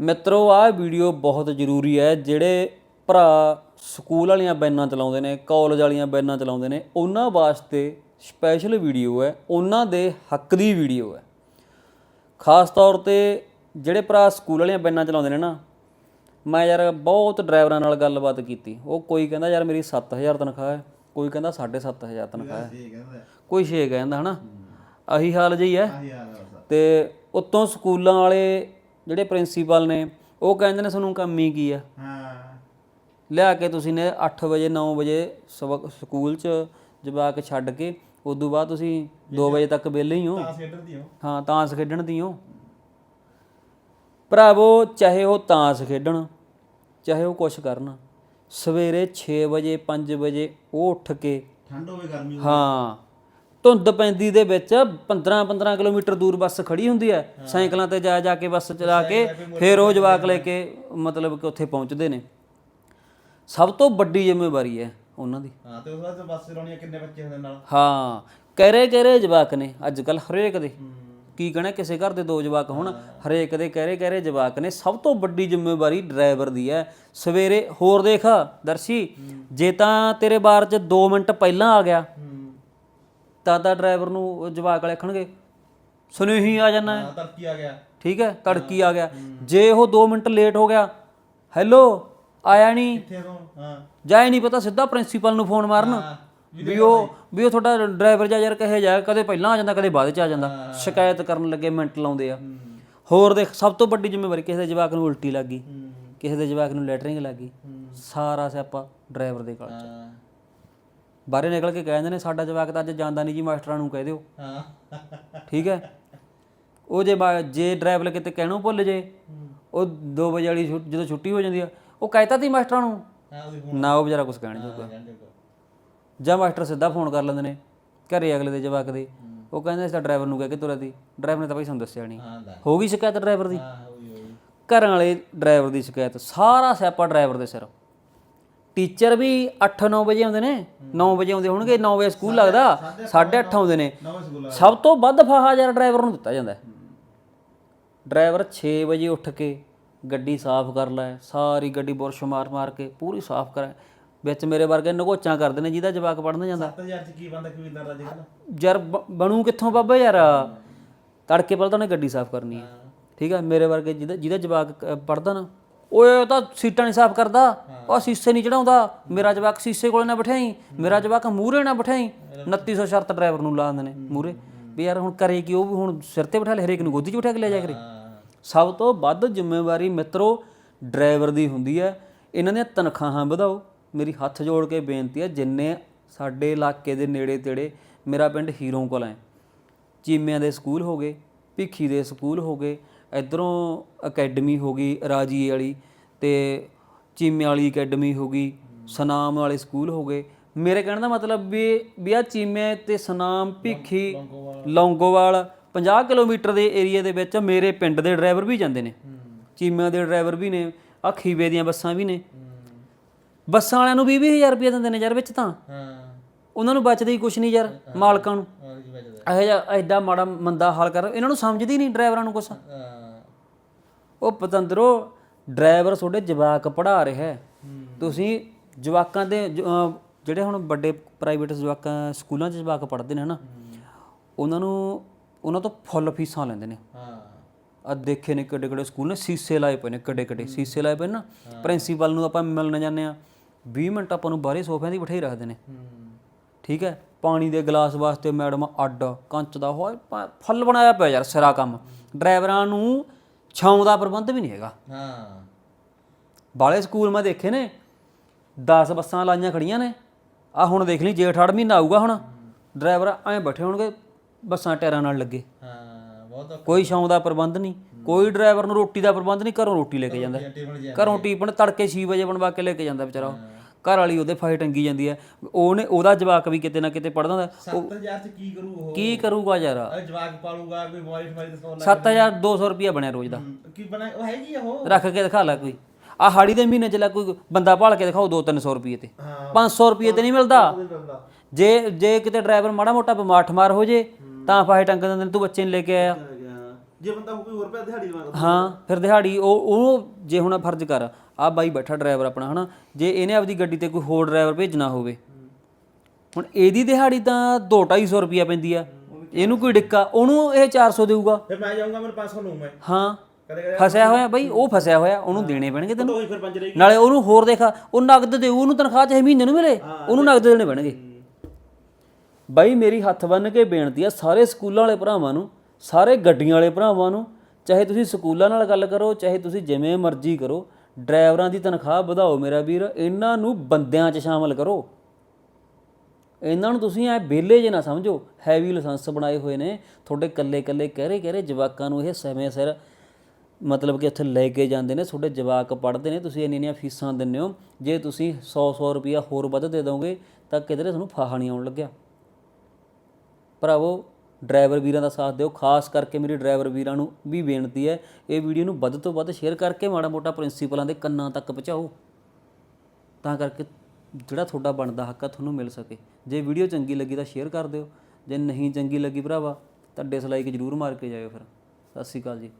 ਮਿੱਤਰੋ ਆਹ ਵੀਡੀਓ ਬਹੁਤ ਜ਼ਰੂਰੀ ਹੈ ਜਿਹੜੇ ਭਰਾ ਸਕੂਲ ਵਾਲੀਆਂ ਬੈਨਾਂ ਚਲਾਉਂਦੇ ਨੇ ਕਾਲਜ ਵਾਲੀਆਂ ਬੈਨਾਂ ਚਲਾਉਂਦੇ ਨੇ ਉਹਨਾਂ ਵਾਸਤੇ ਸਪੈਸ਼ਲ ਵੀਡੀਓ ਹੈ ਉਹਨਾਂ ਦੇ ਹੱਕ ਦੀ ਵੀਡੀਓ ਹੈ। ਖਾਸ ਤੌਰ ਤੇ ਜਿਹੜੇ ਭਰਾ ਸਕੂਲ ਵਾਲੀਆਂ ਬੈਨਾਂ ਚਲਾਉਂਦੇ ਨੇ ਨਾ ਮੈਂ ਯਾਰ ਬਹੁਤ ਡਰਾਈਵਰਾਂ ਨਾਲ ਗੱਲਬਾਤ ਕੀਤੀ। ਉਹ ਕੋਈ ਕਹਿੰਦਾ ਯਾਰ ਮੇਰੀ 7000 ਤਨਖਾਹ ਹੈ। ਕੋਈ ਕਹਿੰਦਾ 7500 ਤਨਖਾਹ ਹੈ। ਕੋਈ 6 ਕਹਿੰਦਾ ਹਨਾ? ਆਹੀ ਹਾਲ ਜਿਹੀ ਹੈ। ਤੇ ਉਤੋਂ ਸਕੂਲਾਂ ਵਾਲੇ ਜਿਹੜੇ ਪ੍ਰਿੰਸੀਪਲ ਨੇ ਉਹ ਕਹਿੰਦੇ ਨੇ ਤੁਹਾਨੂੰ ਕੰਮ ਹੀ ਕੀ ਆ? ਹਾਂ। ਲਿਆ ਕੇ ਤੁਸੀਂ ਨੇ 8 ਵਜੇ 9 ਵਜੇ ਸਕੂਲ 'ਚ ਜਵਾਕ ਛੱਡ ਕੇ ਉਦੋਂ ਬਾਅਦ ਤੁਸੀਂ 2 ਵਜੇ ਤੱਕ ਵਿਹਲੇ ਹੀ ਹੋ। ਤਾਂ ਦੀ ਹੋ। ਹਾਂ ਤਾਂਸ ਖੇਡਣ ਦੀ ਹੋ। ਭਰਾਵੋ ਚਾਹੇ ਉਹ ਤਾਂਸ ਖੇਡਣ ਚਾਹੇ ਉਹ ਕੁਛ ਕਰਨ ਸਵੇਰੇ 6 ਵਜੇ 5 ਵਜੇ ਉਹ ਉੱਠ ਕੇ ਠੰਡ ਹੋਵੇ ਗਰਮੀ ਹੋਵੇ। ਹਾਂ ਧੁੰਦ ਪੈਂਦੀ ਦੇ ਵਿੱਚ 15 15 ਕਿਲੋਮੀਟਰ ਦੂਰ ਬੱਸ ਖੜੀ ਹੁੰਦੀ ਹੈ। ਸਾਈਕਲਾਂ ਤੇ ਜਾ ਜਾ ਕੇ ਬੱਸ ਚਲਾ ਕੇ ਫਿਰ ਉਹ ਜਵਾਕ ਲੈ ਕੇ ਮਤਲਬ ਕਿ ਉੱਥੇ ਪਹੁੰਚਦੇ ਨੇ। ਸਭ ਤੋਂ ਵੱਡੀ ਜ਼ਿੰਮੇਵਾਰੀ ਹੈ ਉਹਨਾਂ ਦੀ। ਹਾਂ ਤੇ ਉਸ ਬਾਅਦ ਬੱਸ ਚਲਾਉਣੀ ਕਿੰਨੇ ਬੱਚੇ ਹੁੰਦੇ ਨਾਲ? ਹਾਂ ਕਹਿਰੇ ਕਹਿਰੇ ਜਵਾਕ ਨੇ ਅੱਜ ਕੱਲ ਹਰੇਕ ਦੇ। ਕੀ ਕਹਣਾ ਕਿਸੇ ਘਰ ਦੇ ਦੋ ਜਵਾਕ ਹੋਣ ਹਰੇਕ ਦੇ ਕਹਿਰੇ ਕਹਿਰੇ ਜਵਾਕ ਨੇ। ਸਭ ਤੋਂ ਵੱਡੀ ਜ਼ਿੰਮੇਵਾਰੀ ਡਰਾਈਵਰ ਦੀ ਹੈ। ਸਵੇਰੇ ਹੋਰ ਦੇਖ ਦਰਸ਼ੀ ਜੇ ਤਾਂ ਤੇਰੇ ਬਾਰ 'ਚ 2 ਮਿੰਟ ਪਹਿਲਾਂ ਆ ਗਿਆ। ਤਾਂ ਤਾਂ ਡਰਾਈਵਰ ਨੂੰ ਜਵਾਕ ਵਾਲੇ ਆਖਣਗੇ ਸੁਨੇਹੀ ਆ ਜਾਣਾ ਹਾਂ। ਤਰਕੀ ਆ ਗਿਆ। ਠੀਕ ਹੈ ਤੜਕੀ ਆ ਗਿਆ। ਜੇ ਉਹ 2 ਮਿੰਟ ਲੇਟ ਹੋ ਗਿਆ ਹੈਲੋ ਆਇਆ ਨਹੀਂ ਕਿੱਥੇ ਤੋਂ? ਹਾਂ। ਜਾਏ ਨਹੀਂ ਪਤਾ ਸਿੱਧਾ ਪ੍ਰਿੰਸੀਪਲ ਨੂੰ ਫੋਨ ਮਾਰਨ। ਵੀ ਉਹ ਵੀ ਉਹ ਤੁਹਾਡਾ ਡਰਾਈਵਰ ਜਾ ਯਾਰ ਕਹੇ ਜਾ ਕਦੇ ਪਹਿਲਾਂ ਆ ਜਾਂਦਾ ਕਦੇ ਬਾਅਦ ਚ ਆ ਜਾਂਦਾ। ਸ਼ਿਕਾਇਤ ਕਰਨ ਲੱਗੇ ਮਿੰਟ ਲਾਉਂਦੇ ਆ। ਹੋਰ ਦੇਖ ਸਭ ਤੋਂ ਵੱਡੀ ਜ਼ਿੰਮੇਵਾਰੀ ਕਿਸੇ ਦੇ ਜਵਾਕ ਨੂੰ ਉਲਟੀ ਲੱਗ ਕਿਸੇ ਦੇ ਜਵਾਕ ਨੂੰ ਲੈਟਰਿੰਗ ਲੱਗ ਗਈ। ਸਾਰਾ ਸਿਆਪਾ ਡਰਾਈਵਰ ਦੇ ਕੋਲ ਹਾਂ। ਬਾਹਰੇ ਨਿਕਲ ਕੇ ਕਹਿੰਦੇ ਨੇ ਸਾਡਾ ਜਵਾਕ ਤਾਂ ਅੱਜ ਜਾਂਦਾ ਨਹੀਂ ਜੀ ਮਾਸਟਰਾਂ ਨੂੰ ਕਹਿ ਦਿਓ। ਹਾਂ। ਠੀਕ ਹੈ? ਉਹ ਜੇ ਬਾ- ਜੇ ਡਰਾਈਵਰ ਕਿਤੇ ਕਹਿਣੋਂ ਭੁੱਲ ਜੇ ਉਹ 2 ਵਜੇ ਵਾਲੀ ਛੁੱਟ- ਜਦੋਂ ਛੁੱਟੀ ਹੋ ਜਾਂਦੀ ਆ ਉਹ ਕਹਿਤਾ ਤੀ ਮਾਸਟਰਾਂ ਨੂੰ। ਹਾਂ ਉਹਦੀ ਨਾ ਉਹ ਵਿਚਾਰਾ ਕੁਝ ਕਹਿਣ ਜੋਗਾ। ਜਾਂ ਮਾਸਟਰ ਸਿੱਧਾ ਫੋਨ ਕਰ ਲੈਂਦੇ ਨੇ ਘਰੇ ਅਗਲੇ ਦੇ ਜਵਾਕ ਦੇ। ਉਹ ਕਹਿੰਦੇ ਇਸ ਡਰਾਈਵਰ ਨੂੰ ਕਹਿ ਕੇ ਤੁਰਿਆ ਦੀ ਡਰਾਈਵਰ ਨੇ ਤਾਂ ਭਾਈ ਸਾਨੂੰ ਦੱਸਿਆ ਨਹੀਂ ਹਾਂ ਗਈ ਸ਼ਿਕਾਇਤ ਡਰਾਈਵਰ ਦੀ? ਹਾਂ ਹੋਈ ਹੋਈ ਘਰਾਂ ਵਾਲੇ ਡਰਾਈਵਰ ਦੀ ਸ਼ਿਕਾਇਤ। ਸਾਰਾ ਸਿਆਪਾ ਡਰਾਈਵਰ ਦੇ ਸਿਰ। ਟੀਚਰ ਵੀ 8-9 ਵਜੇ ਆਉਂਦੇ ਨੇ 9 ਵਜੇ ਆਉਂਦੇ ਹੋਣਗੇ 9 ਵਜੇ ਸਕੂਲ ਲੱਗਦਾ 8:30 ਆਉਂਦੇ ਨੇ। ਸਭ ਤੋਂ ਵੱਧ ਫਾਹਾ ਯਾਰ ਡਰਾਈਵਰ ਨੂੰ ਦਿੱਤਾ ਜਾਂਦਾ। ਡਰਾਈਵਰ 6 ਵਜੇ ਉੱਠ ਕੇ ਗੱਡੀ ਸਾਫ਼ ਕਰ ਲੈ ਸਾਰੀ ਗੱਡੀ ਬੁਰਸ਼ ਮਾਰ ਮਾਰ ਕੇ ਪੂਰੀ ਸਾਫ਼ ਕਰੇ ਵਿੱਚ ਮੇਰੇ ਵਰਗੇ ਨਗੋਚਾਂ ਕਰਦੇ ਨੇ ਜਿਹਦਾ ਜਵਾਕ ਪੜਨ ਜਾਂਦਾ। 7000 ਚ ਕੀ ਬੰਦਾ ਕਬੀਲਦਾਰ ਦਾ ਜਿਹੜਾ ਯਾਰ ਬਣੂ ਕਿੱਥੋਂ ਬਾਬਾ ਯਾਰ? ਤੜਕੇ ਪਹਿਲਾਂ ਤਾਂ ਉਹਨੇ ਗੱਡੀ ਸਾਫ਼ ਕਰਨੀ ਹੈ। ਠੀਕ ਹੈ ਮੇਰੇ ਵਰਗੇ ਜਿਹਦਾ ਜਿਹਦਾ ਜਵਾਕ ਪੜਦਾ ਨਾ ਓਏ ਉਹ ਤਾਂ ਸੀਟਾਂ ਨਹੀਂ ਸਾਫ਼ ਕਰਦਾ। ਉਹ ਸੀਸੇ ਨਹੀਂ ਚੜਾਉਂਦਾ। ਮੇਰਾ ਜਵਾਕ ਸੀਸੇ ਕੋਲੇ ਨਾ ਬਿਠਾਈ ਮੇਰਾ ਜਵਾਕ ਮੂਹਰੇ ਨਾ ਬਿਠਾਈ। 2900 ਸ਼ਰਤ ਡਰਾਈਵਰ ਨੂੰ ਲਾ ਦਿੰਦੇ ਨੇ ਮੂਹਰੇ। ਵੀ ਯਾਰ ਹੁਣ ਕਰੇ ਕੀ ਉਹ ਵੀ ਹੁਣ ਸਿਰ ਤੇ ਬਿਠਾ ਲੈ ਹਰੇਕ ਨੂੰ ਗੋਦੀ 'ਚ ਬਿਠਾ ਕੇ ਲੈ ਜਾ ਕਰੇ। ਸਭ ਤੋਂ ਵੱਧ ਜ਼ਿੰਮੇਵਾਰੀ ਮਿੱਤਰੋ ਡਰਾਈਵਰ ਦੀ ਹੁੰਦੀ ਹੈ। ਇਹਨਾਂ ਦੀਆਂ ਤਨਖਾਹਾਂ ਵਧਾਓ। ਮੇਰੀ ਹੱਥ ਜੋੜ ਕੇ ਬੇਨਤੀ ਹੈ ਜਿੰਨੇ ਸਾਡੇ ਇਲਾਕੇ ਦੇ ਨੇੜੇ ਤੇੜੇ ਮੇਰਾ ਪਿੰਡ ਹੀਰੋਂ ਕੋਲ ਹੈ। ਚੀਮਿਆਂ ਦੇ ਸਕੂਲ ਹੋ ਗਏ ਭਿੱਖੀ ਦੇ ਸਕੂਲ ਹੋ ਗਏ ਇਧਰੋਂ ਅਕੈਡਮੀ ਹੋ ਗਈ ਰਾਜੀਏ ਵਾਲੀ ਤੇ ਚੀਮੇ ਵਾਲੀ ਅਕੈਡਮੀ ਹੋ ਗਈ, ਸਨਾਮ ਵਾਲੇ ਸਕੂਲ ਹੋ ਗਏ। ਮੇਰੇ ਕਹਿਣ ਦਾ ਮਤਲਬ ਵੀ ਵੀ ਆ ਚੀਮੇ ਤੇ ਸਨਾਮ, ਭਿੱਖੀ, ਲੌਂਗੋਵਾਲ 50 ਕਿਲੋਮੀਟਰ ਦੇ ਏਰੀਆ ਦੇ ਵਿੱਚ ਮੇਰੇ ਪਿੰਡ ਦੇ ਡਰਾਈਵਰ ਵੀ ਜਾਂਦੇ ਨੇ। ਚੀਮਿਆਂ ਦੇ ਡਰਾਈਵਰ ਵੀ ਨੇ ਆ ਖੀਵੇ ਦੀਆਂ ਬੱਸਾਂ ਵੀ ਨੇ। ਬੱਸਾਂ ਵਾਲਿਆਂ ਨੂੰ 20000 ਰੁਪਏ ਦਿੰਦੇ ਨੇ ਯਾਰ ਵਿੱਚ ਤਾਂ। ਹਾਂ ਉਹਨਾਂ ਨੂੰ ਬਚਦਾ ਹੀ ਕੁਛ ਨਹੀਂ ਯਾਰ, ਮਾਲਕਾਂ ਨੂੰ। ਹਾਂ ਇਹੋ ਜਿਹਾ ਐਡਾ ਮਾੜਾ ਮੰਦਾ ਹਾਲ ਕਰ, ਇਹਨਾਂ ਨੂੰ ਸਮਝਦੀ ਨਹੀਂ ਡਰਾਈਵਰਾਂ ਨੂੰ ਕੁਛ। ਹਾਂ ਉਹ ਪਤੰਦਰੋ ਡਰਾਈਵਰ ਤੁਹਾਡੇ ਜਵਾਕ ਪੜਾ ਰਿਹਾ ਹੈ। ਤੁਸੀਂ ਜਵਾਕਾਂ ਦੇ ਜਿਹੜੇ ਹੁਣ ਵੱਡੇ ਪ੍ਰਾਈਵੇਟ ਜਵਾਕਾਂ ਸਕੂਲਾਂ 'ਚ ਜਵਾਕ ਪੜ੍ਹਦੇ ਨੇ ਨਾ ਉਹਨਾਂ ਨੂੰ ਉਹਨਾਂ ਤੋਂ ਫੁੱਲ ਫੀਸਾਂ ਲੈਂਦੇ ਨੇ। ਹਾਂ। ਆ ਦੇਖੇ ਨੇ ਕਿੱਡੇ ਕਿੱਡੇ ਸਕੂਲ ਨੇ ਸੀਸੇ ਲਾਏ ਪਏ ਨੇ ਕਿੱਡੇ ਕਿੱਡੇ ਸੀਸੇ ਲਾਏ ਪਏ ਨੇ ਪ੍ਰਿੰਸੀਪਲ ਨੂੰ ਆਪਾਂ ਮਿਲਣ ਜਾਂਦੇ ਆ 20 ਮਿੰਟ ਆਪਾਂ ਨੂੰ ਬਾਹਰੇ ਸੋਫਿਆਂ ਦੀ ਬਿਠਾਈ ਰੱਖਦੇ ਨੇ। ਠੀਕ ਹੈ ਪਾਣੀ ਦੇ ਗਲਾਸ ਵਾਸਤੇ ਮੈਡਮ ਅੱਡ ਕੰਚ ਦਾ ਹੋਏ ਫੁੱਲ ਬਣਾਇਆ ਪਿਆ ਯਾਰ ਸਿਰਾ ਕੰਮ। ਡਰਾਈਵਰਾਂ ਨੂੰ ਛਾਉਂ ਦਾ ਪ੍ਰਬੰਧ ਵੀ ਨਹੀਂ ਹੈਗਾ। ਹਾਂ। ਬਾਲੇ ਸਕੂਲ ਮੈਂ ਦੇਖੇ ਨੇ 10 ਬੱਸਾਂ ਲਾਈਆਂ ਖੜੀਆਂ ਨੇ। ਆ ਹੁਣ ਦੇਖ ਲਈ ਜੇਠ ਅਠ ਮਹੀਨਾ ਆਊਗਾ ਹੁਣ। ਡਰਾਈਵਰ ਐਂ ਬੈਠੇ ਹੋਣਗੇ ਬੱਸਾਂ ਟਾਇਰਾਂ ਨਾਲ ਲੱਗੇ। ਹਾਂ ਬਹੁਤ ਕੋਈ ਛਾਉਂ ਦਾ ਪ੍ਰਬੰਧ ਨਹੀਂ ਕੋਈ ਡਰਾਈਵਰ ਨੂੰ ਰੋਟੀ ਦਾ ਪ੍ਰਬੰਧ ਨਹੀਂ ਘਰੋਂ ਰੋਟੀ ਲੈ ਕੇ ਜਾਂਦਾ। ਘਰੋਂ ਟੀਪਣ ਤੜਕੇ 6 ਵਜੇ ਬਣਵਾ ਕੇ ਲੈ ਕੇ ਜਾਂਦਾ ਵਿਚਾਰਾ। ਘਰ ਵਾਲੀ ਉਹਦੇ ਫਾਈ ਟੰਗੀ ਜਾਂਦੀ ਹੈ। ਉਹਨੇ ਉਹਦਾ ਜਵਾਕ ਵੀ ਕਿਤੇ ਨਾ ਕਿਤੇ ਪੜਦਾ ਹੁੰਦਾ। 7000 ਚ ਕੀ ਕਰੂ ਉਹ? ਕੀ ਕਰੂਗਾ ਯਾਰ? ਜਵਾਕ ਪਾਲੂਗਾ ਕੋਈ ਮੋਬਾਈਲ ਫਮਾਈ ਦਾ ਸੌ 7200 ਰੁਪਿਆ ਬਣਿਆ ਰੋਜ਼ ਦਾ। ਲੱਗ ਕੀ ਬਣਾ ਉਹ ਹੈਗੀ ਉਹ? ਰੱਖ ਕੇ ਦਿਖਾ ਲੈ ਕੋਈ। ਆ ਹਾੜੀ ਦੇ ਮਹੀਨੇ ਚ ਲੈ ਕੋਈ ਬੰਦਾ ਭਾਲ ਕੇ ਦਿਖਾਓ 2-300 ਰੁਪਏ ਤੇ। ਹਾਂ। 500 ਰੁਪਏ ਤੇ ਨਹੀਂ ਮਿਲਦਾ। ਜੇ ਜੇ ਕਿਤੇ ਡਰਾਈਵਰ ਮਾੜਾ ਮੋਟਾ ਬਿਮਾਰ ਠਮਾਰ ਹੋ ਜੇ ਤਾਂ ਫਾਹੇ ਟੰਗ ਦਿੰਦੇ ਤੂੰ ਬੱਚੇ ਨੂੰ ਲੈ ਕੇ ਆਇਆ। ਜੇ ਬੰਦਾ ਕੋਈ ਹੋਰ ਪਿਆ ਦਿਹਾੜੀ ਲਵਾ ਹਾਂ ਫਿਰ ਦਿਹਾੜੀ ਉਹ ਉਹਨੂੰ ਜੇ ਹੁਣ ਫਰਜ਼ ਕਰ ਆ ਬਾਈ ਬੈਠਾ ਡਰਾਈਵਰ ਆਪਣਾ ਹਨਾ? ਜੇ ਇਹਨੇ ਆਪਦੀ ਗੱਡੀ ਤੇ ਕੋਈ ਹੋਰ ਡਰਾਈਵਰ ਭੇਜਣਾ ਹੋਵੇ ਹੁਣ ਇਹਦੀ ਦਿਹਾੜੀ ਤਾਂ 2-250 ਰੁਪਿਆ ਪੈਂਦੀ ਆ। ਇਹਨੂੰ ਕੋਈ ਡਿੱਕਾ ਉਹਨੂੰ ਇਹ 400 ਦੇਊਗਾ। ਫਿਰ ਮੈਂ ਜਾਊਂਗਾ ਮੈਨੂੰ 500 ਲਊ ਮੈਂ। ਹਾਂ। ਫਸਿਆ ਹੋਇਆ ਬਾਈ ਉਹ ਫਸਿਆ ਹੋਇਆ ਉਹਨੂੰ ਦੇਣੇ ਪੈਣਗੇ ਤੈਨੂੰ। ਉਹੀ ਫਿਰ ਪੰਜ ਰਹੀ ਨਾਲੇ ਉਹਨੂੰ ਹੋਰ ਦੇਖਾ ਉਹ ਨਗਦ ਦੇਊ ਉਹਨੂੰ ਤਨਖਾਹ ਚਾਹੇ ਮਹੀਨੇ ਨੂੰ ਮਿਲੇ ਉਹਨੂੰ ਨਗਦ ਦੇਣੇ ਪੈਣਗੇ। ਬਾਈ ਮੇਰੀ ਹੱਥ ਬੰਨ ਕੇ ਬੇਨਤੀ ਆ ਸਾਰੇ ਸਕੂਲਾਂ ਵਾਲੇ ਭਰਾਵਾਂ ਨੂੰ ਸਾਰੇ ਗੱਡੀਆਂ ਵਾਲੇ ਭਰਾਵਾਂ ਨੂੰ, ਚਾਹੇ ਤੁਸੀਂ ਸਕੂਲਾਂ ਨਾਲ ਗੱਲ ਕਰੋ, ਚਾਹੇ ਤੁਸੀਂ ਜਿਵੇਂ ਮਰਜ਼ੀ ਕਰੋ, ਡਰਾਈਵਰਾਂ ਦੀ ਤਨਖਾਹ ਵਧਾਓ ਮੇਰਾ ਵੀਰ, ਇਹਨਾਂ ਨੂੰ ਬੰਦਿਆਂ 'ਚ ਸ਼ਾਮਲ ਕਰੋ। ਇਹਨਾਂ ਨੂੰ ਤੁਸੀਂ ਐ ਬੇਲੇ ਜੇ ਨਾ ਸਮਝੋ ਹੈਵੀ ਲਾਇਸੈਂਸ ਬਣਾਏ ਹੋਏ ਨੇ, ਤੁਹਾਡੇ ਕੱਲੇ ਕੱਲੇ ਕਹਿਰੇ ਕਹਿਰੇ ਜਵਾਕਾਂ ਨੂੰ ਇਹ ਸਮੇਂ ਸਿਰ ਮਤਲਬ ਕਿ ਉੱਥੇ ਲੈ ਕੇ ਜਾਂਦੇ ਨੇ, ਤੁਹਾਡੇ ਜਵਾਕ ਪੜ੍ਹਦੇ ਨੇ, ਤੁਸੀਂ ਇੰਨੀਆਂ ਇੰਨੀਆਂ ਫੀਸਾਂ ਦਿੰਦੇ ਹੋ, ਜੇ ਤੁਸੀਂ 100 100 ਰੁਪਿਆ ਹੋਰ ਵੱਧ ਦੇ ਦੋਗੇ, ਤਾਂ ਕਿਧਰੇ ਤੁਹਾਨੂੰ ਫਾਹਾ ਨਹੀਂ ਆਉਣ ਲੱਗਿਆ। ਭਰਾਵੋ ਡਰਾਈਵਰ ਵੀਰਾਂ ਦਾ ਸਾਥ ਦਿਓ। ਖਾਸ ਕਰਕੇ ਮੇਰੇ ਡਰਾਈਵਰ ਵੀਰਾਂ ਨੂੰ ਵੀ ਬੇਨਤੀ ਹੈ, ਇਹ ਵੀਡੀਓ ਨੂੰ ਵੱਧ ਤੋਂ ਵੱਧ ਸ਼ੇਅਰ ਕਰਕੇ ਮਾੜਾ ਮੋਟਾ ਪ੍ਰਿੰਸੀਪਲਾਂ ਦੇ ਕੰਨਾਂ ਤੱਕ ਪਹੁੰਚਾਓ। ਤਾਂ ਕਰਕੇ ਜਿਹੜਾ ਤੁਹਾਡਾ ਬਣਦਾ ਹੱਕ ਆ, ਤੁਹਾਨੂੰ ਮਿਲ ਸਕੇ। ਜੇ ਵੀਡੀਓ ਚੰਗੀ ਲੱਗੀ ਤਾਂ ਸ਼ੇਅਰ ਕਰ ਦਿਓ। ਜੇ ਨਹੀਂ ਚੰਗੀ ਲੱਗੀ ਭਰਾਵਾ, ਤਾਂ ਡਿਸਲਾਈਕ ਜ਼ਰੂਰ ਮਾਰ ਕੇ ਜਾਇਓ ਫਿਰ। ਸਤਿ ਸ਼੍ਰੀ ਅਕਾਲ ਜੀ।